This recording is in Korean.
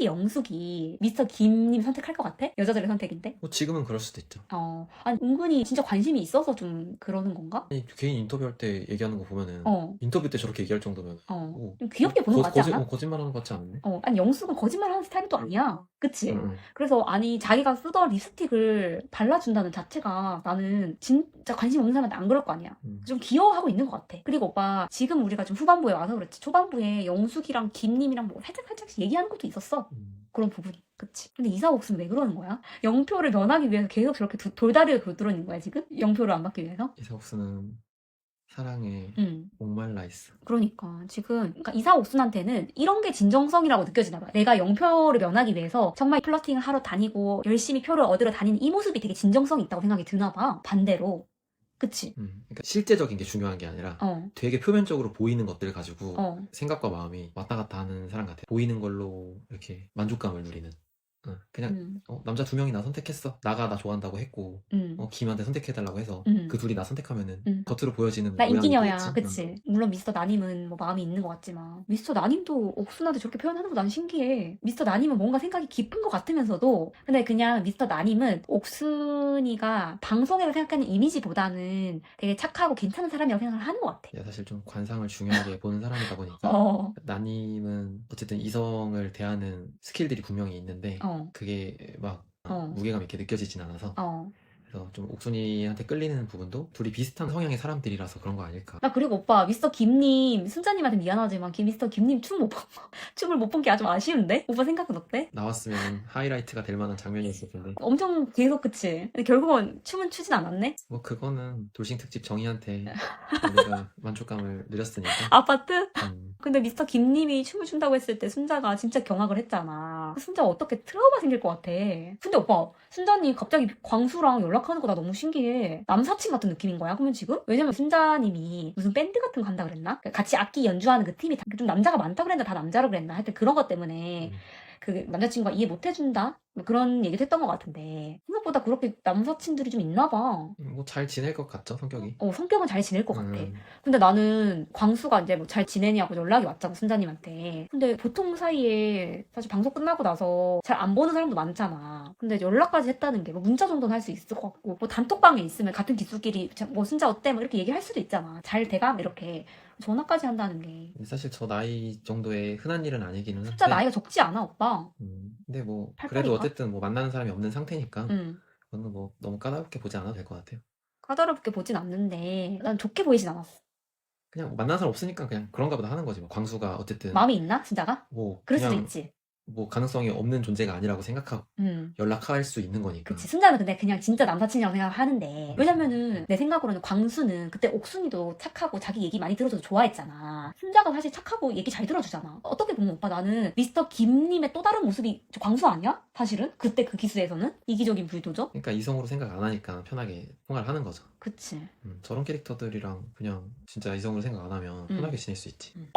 슬기 영숙이 미스터 김님 선택할 것 같아? 여자들의 선택인데? 뭐 지금은 그럴 수도 있죠. 어, 아니 은근히 진짜 관심이 있어서 좀 그러는 건가? 아니, 개인 인터뷰할 때 얘기하는 거 보면은 어, 인터뷰 때 저렇게 얘기할 정도면 어. 오, 좀 귀엽게 보는 것 같지 거짓, 않아? 어, 거짓말하는 것 같지 않네. 어, 아니 영숙은 거짓말하는 스타일도 아니야. 그치? 응, 응. 그래서 아니 자기가 쓰던 립스틱을 발라준다는 자체가 나는 진짜 관심 없는 사람한테 안 그럴 거 아니야. 음. 좀 귀여워하고 있는 것 같아. 그리고 오빠 지금 우리가 좀 후반부에 와서 그렇지 초반부에 영숙이랑 김님이랑 뭐 살짝 살짝씩 얘기하는 것도 있었어. 음. 그런 부분이. 그치. 근데 이사옥은 왜 그러는 거야? 영표를 면하기 위해서 계속 저렇게 도- 돌다리를 돌들어있는 거야 지금? 영표를 안 받기 위해서? 이사옥수는 사랑에 응. 목말라 있어. 그러니까 지금 그러니까 이사 옥순한테는 이런 게 진정성이라고 느껴지나 봐요. 내가 영표를 면하기 위해서 정말 플러팅을 하러 다니고 열심히 표를 얻으러 다니는 이 모습이 되게 진정성이 있다고 생각이 드나 봐. 반대로. 그치? 음. 그러니까 실제적인 게 중요한 게 아니라 어. 되게 표면적으로 보이는 것들 가지고 어. 생각과 마음이 왔다 갔다 하는 사람 같아. 보이는 걸로 이렇게 만족감을 누리는. 응. 그냥 음. 어, 남자 두 명이 나 선택했어. 나가 나 좋아한다고 했고 음. 어, 김한테 선택해달라고 해서 음. 그 둘이 나 선택하면은 음. 겉으로 보여지는 나 모양이 인기녀야. 있겠지. 그치? 응. 물론 미스터 나님은 뭐 마음이 있는 것 같지만 미스터 나님도 옥순한테 저렇게 표현하는 거 난 신기해. 미스터 나님은 뭔가 생각이 깊은 것 같으면서도 근데 그냥 미스터 나님은 옥순이가 방송에서 생각하는 이미지보다는 되게 착하고 괜찮은 사람이라고 생각을 하는 것 같아. 내가 사실 좀 관상을 중요하게 보는 사람이다 보니까 어. 나님은 어쨌든 이성을 대하는 스킬들이 분명히 있는데 어. 그게 막 어. 무게감 있게 느껴지진 않아서 어. 그래서 좀 옥순이한테 끌리는 부분도 둘이 비슷한 성향의 사람들이라서 그런 거 아닐까 나 그리고 오빠 미스터 김님 순자님한테 미안하지만 김 미스터 김님 춤 못본 거, 춤을 못 본 게 아주 아쉬운데? 오빠 생각은 어때? 나왔으면 하이라이트가 될 만한 장면이었을 텐데 엄청 계속 그치? 근데 결국은 춤은 추진 않았네? 뭐 그거는 돌싱 특집 정희한테 우리가 만족감을 누렸으니까 아파트? 음, 근데 미스터 김님이 춤을 춘다고 했을 때 순자가 진짜 경악을 했잖아. 순자가 어떻게 트라우마 생길 것 같아. 근데 오빠, 순자님 갑자기 광수랑 연락하는 거 나 너무 신기해. 남사친 같은 느낌인 거야, 그러면 지금? 왜냐면 순자님이 무슨 밴드 같은 거 한다 그랬나? 같이 악기 연주하는 그 팀이 다좀 남자가 많다 그랬나? 다 남자라 그랬나? 하여튼 그런 것 때문에 음. 그 남자친구가 이해 못 해준다? 뭐 그런 얘기도 했던 것 같은데. 생각보다 그렇게 남사친들이 좀 있나 봐. 뭐 잘 지낼 것 같죠 성격이 어, 성격은 잘 지낼 것 같아. 음, 근데 나는 광수가 이제 뭐 잘 지내냐고 연락이 왔잖아 순자님한테 근데 보통 사이에 사실 방송 끝나고 나서 잘 안 보는 사람도 많잖아 근데 연락까지 했다는 게 뭐 문자 정도는 할 수 있을 것 같고 뭐 단톡방에 있으면 같은 기수끼리 자, 뭐 순자 어때 뭐 이렇게 얘기할 수도 있잖아 잘 돼가 이렇게 전화까지 한다는 게 사실 저 나이 정도의 흔한 일은 아니기는 한데 숫자 나이가 적지 않아 오빠 음, 근데 뭐? 그래도 어쨌든 뭐 만나는 사람이 없는 상태니까 응. 그거는 뭐 너무 까다롭게 보지 않아도 될 것 같아요. 까다롭게 보진 않는데 난 좋게 보이진 않았어 그냥 뭐 만나는 사람 없으니까 그냥 그런가 보다 하는 거지 뭐. 광수가 어쨌든 마음이 있나? 순자가? 뭐 그럴 수도 그냥 있지 뭐 가능성이 없는 존재가 아니라고 생각하고 응 연락할 수 있는 거니까. 그치. 순자는 근데 그냥 진짜 남사친이라고 생각하는데 왜냐면은 내 생각으로는 광수는 그때 옥순이도 착하고 자기 얘기 많이 들어줘서 좋아했잖아. 순자가 사실 착하고 얘기 잘 들어주잖아. 어떻게 보면 오빠 나는 미스터 김님의 또 다른 모습이 저 광수 아니야? 사실은? 그때 그 기수에서는? 이기적인 불도저? 그러니까 이성으로 생각 안 하니까 편하게 통화를 하는 거죠. 그치. 음, 저런 캐릭터들이랑 그냥 진짜 이성으로 생각 안 하면 음. 편하게 지낼 수 있지. 음.